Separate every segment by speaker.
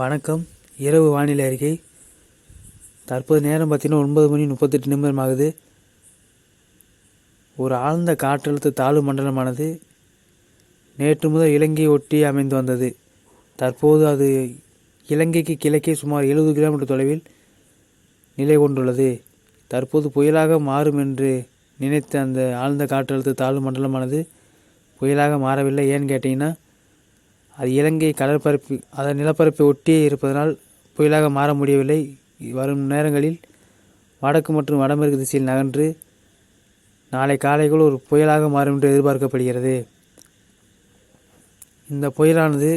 Speaker 1: வணக்கம். இரவு வானிலை அறிக்கை. தற்போது நேரம் பார்த்தீங்கன்னா ஒன்பது மணி முப்பத்தெட்டு நிமிடம் ஆகுது. ஒரு ஆழ்ந்த காற்றழுத்த தாழ்வு மண்டலமானது நேற்று முதல் இலங்கை ஒட்டி அமைந்து வந்தது. தற்போது அது இலங்கைக்கு கிழக்கே சுமார் எழுபது கிலோமீட்டர் தொலைவில் நிலை கொண்டுள்ளது. தற்போது புயலாக மாறும் என்று நினைத்த அந்த ஆழ்ந்த காற்றழுத்த தாழ்வு மண்டலமானது புயலாக மாறவில்லை ஏன்னு கேட்டிங்கன்னா அது இலங்கை கடற்பரப்பு அதன் நிலப்பரப்பை ஒட்டியே இருப்பதனால் புயலாக மாற முடியவில்லை. வரும் நேரங்களில் வடக்கு மற்றும் வடமேற்கு திசையில் நகன்று நாளை காலைக்குள் ஒரு புயலாக மாறும் என்று எதிர்பார்க்கப்படுகிறது. இந்த புயலானது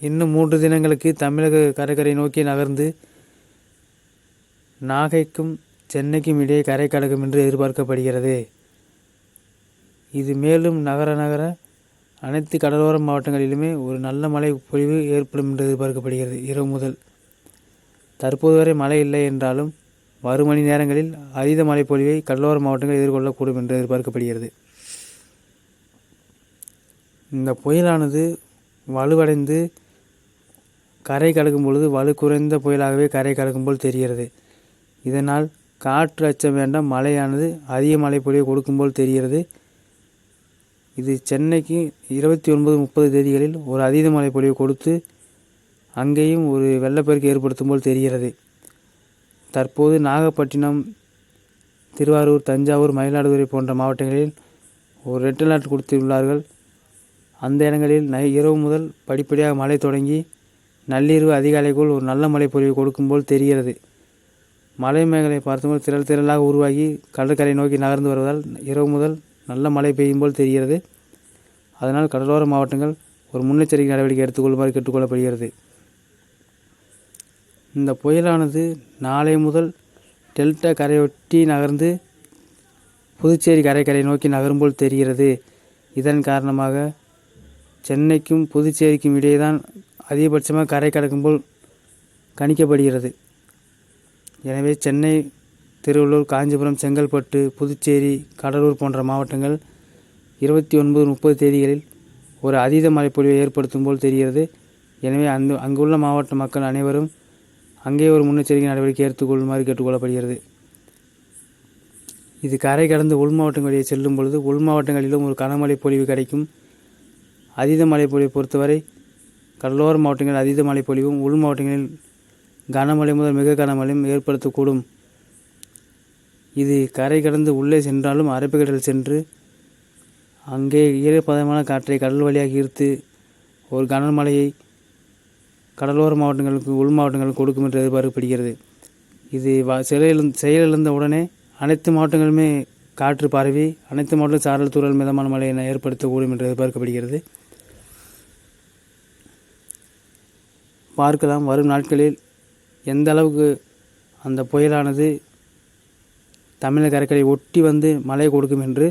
Speaker 1: இன்னும் மூன்று தினங்களுக்கு தமிழக கடற்கரை நோக்கி நகர்ந்து நாகைக்கும் சென்னைக்கும் இடையே கரை கடக்கும் என்று எதிர்பார்க்கப்படுகிறது. இது மேலும் நகர நகர அனைத்து கடலோர மாவட்டங்களிலுமே ஒரு நல்ல மழை பொழிவு ஏற்படும் என்று எதிர்பார்க்கப்படுகிறது. இரவு முதல் தற்போது வரை மழை இல்லை என்றாலும் வரும் மணி நேரங்களில் அதீத மழை பொழிவை கடலோர மாவட்டங்கள் எதிர்கொள்ளக்கூடும் என்று எதிர்பார்க்கப்படுகிறது. இந்த புயலானது வலுவடைந்து கரை கடக்கும் பொழுது வலு குறைந்த புயலாகவே கரை கடக்கும் போல் தெரிகிறது. இதனால் காற்று அச்சம் வேண்டாம் மழையானது அதிக மழை பொழிவை கொடுக்கும் போல் தெரிகிறது. இது சென்னைக்கு இருபத்தி ஒன்பது முப்பது தேதிகளில் ஒரு அதீத மழை பொழிவு கொடுத்து அங்கேயும் ஒரு வெள்ளப்பெருக்கு ஏற்படுத்தும் போல் தெரிகிறது. தற்போது நாகப்பட்டினம் திருவாரூர் தஞ்சாவூர் மயிலாடுதுறை போன்ற மாவட்டங்களில் ஒரு ரெட் அலர்ட் கொடுத்துள்ளார்கள். அந்த இடங்களில் நை இரவு முதல் படிப்படியாக மழை தொடங்கி நள்ளிரவு அதிகாலைக்குள் ஒரு நல்ல மழை பொழிவு கொடுக்கும் போல் தெரிகிறது. மலை மேகலை பார்த்தபோது திரள் திரளாக உருவாகி கடற்கரை நோக்கி நகர்ந்து வருவதால் இரவு முதல் நல்ல மழை பெய்யும் போல் தெரிகிறது. அதனால் கடலோர மாவட்டங்கள் ஒரு முன்னெச்சரிக்கை நடவடிக்கை எடுத்துக்கொள்ளுமாறு கேட்டுக்கொள்ளப்படுகிறது. இந்த புயலானது நாளை முதல் டெல்டா கரையொட்டி நகர்ந்து புதுச்சேரி கரைக்கரை நோக்கி நகரும் போல் தெரிகிறது. இதன் காரணமாக சென்னைக்கும் புதுச்சேரிக்கும் இடையே தான் அதிகபட்சமாக கரை கடக்கும் போல் கணிக்கப்படுகிறது. எனவே சென்னை திருவள்ளூர் காஞ்சிபுரம் செங்கல்பட்டு புதுச்சேரி கடலூர் போன்ற மாவட்டங்கள் இருபத்தி ஒன்பது முப்பது தேதிகளில் ஒரு அதீத மழைப்பொழிவை ஏற்படுத்தும் போல் தெரிகிறது. எனவே அந்த அங்குள்ள மாவட்ட மக்கள் அனைவரும் அங்கே ஒரு முன்னெச்சரிக்கை நடவடிக்கை எடுத்துக்கொள்ளுமாறு கேட்டுக்கொள்ளப்படுகிறது. இது கரை கடந்து உள் மாவட்டங்களில் செல்லும் பொழுது உள் மாவட்டங்களிலும் ஒரு கனமழை பொழிவு கிடைக்கும். அதீத மழை பொழிவை பொறுத்தவரை கடலோர மாவட்டங்களில் அதீத மழை பொழிவும் உள் மாவட்டங்களில் கனமழை முதல் மிக கனமழையும் ஏற்படுத்தக்கூடும். இது கரை கடந்து உள்ளே சென்றாலும் அரபிக்கடல் சென்று அங்கே ஈரப்பதமான காற்றை கடல் வழியாக ஈர்த்து ஒரு கனமழையை கடலோர மாவட்டங்களுக்கு உள் மாவட்டங்களுக்கு கொடுக்கும் என்று எதிர்பார்க்கப்படுகிறது. இது வ செயலிழந்த செயலிழந்த உடனே அனைத்து மாவட்டங்களுமே காற்று பரவி அனைத்து மாவட்டம் சாரல் தூரல் மிதமான மழையை ஏற்படுத்தக்கூடும் என்று எதிர்பார்க்கப்படுகிறது. பார்க்கலாம். வரும் நாட்களில் எந்த அளவுக்கு அந்த புயலானது தமிழக கடற்கரை ஒட்டி வந்து மழை கொடுக்கும் என்று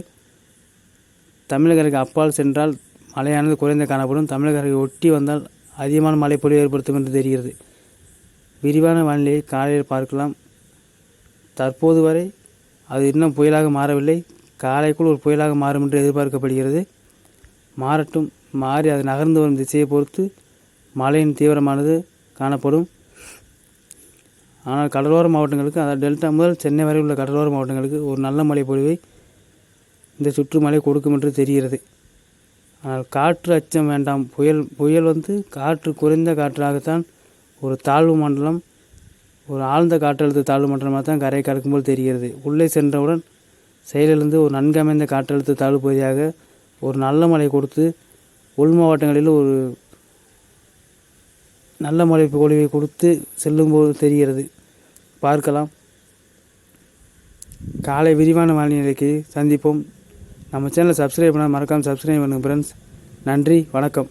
Speaker 1: தமிழகருக்கு அப்பால் சென்றால் மழையானது குறைந்த காணப்படும். தமிழக ஒட்டி வந்தால் அதிகமான மழை பொழிவு ஏற்படுத்தும் என்று தெரிகிறது. விரிவான வானிலையை காலையில் பார்க்கலாம். தற்போது வரை அது இன்னும் புயலாக மாறவில்லை. காலைக்குள் ஒரு புயலாக மாறும் என்று எதிர்பார்க்கப்படுகிறது. மாறட்டும். மாறி அது நகர்ந்து வரும் திசையை பொறுத்து மழையின் தீவிரமானது காணப்படும். ஆனால் கடலோர மாவட்டங்களுக்கு அதாவது டெல்டா முதல் சென்னை வரை உள்ள கடலோர மாவட்டங்களுக்கு ஒரு நல்ல மழை பொழிவை இந்த சுற்றுமலை கொடுக்கும் என்று தெரிகிறது. ஆனால் காற்று அச்சம் வேண்டாம். புயல் புயல் வந்து காற்று குறைந்த காற்றாகத்தான் ஒரு தாழ்வு மண்டலம் ஒரு ஆழ்ந்த காற்றழுத்த தாழ்வு மண்டலமாக தான் கரை கடக்கும்போது தெரிகிறது. உள்ளே சென்றவுடன் செயலிலிருந்து ஒரு நன்கமைந்த காற்றழுத்த தாழ்வு பகுதியாக ஒரு நல்ல மழை கொடுத்து உள் மாவட்டங்களில் ஒரு நல்ல மழை பொழிவை கொடுத்து செல்லும்போது தெரிகிறது. பார்க்கலாம். காலை விரிவான வானிலைக்கு சந்திப்போம். நம்ம சேனலை சப்ஸ்கிரைப் பண்ணால் மறக்காமல் சப்ஸ்கிரைப் பண்ணுங்கள் ஃப்ரெண்ட்ஸ் நன்றி வணக்கம்.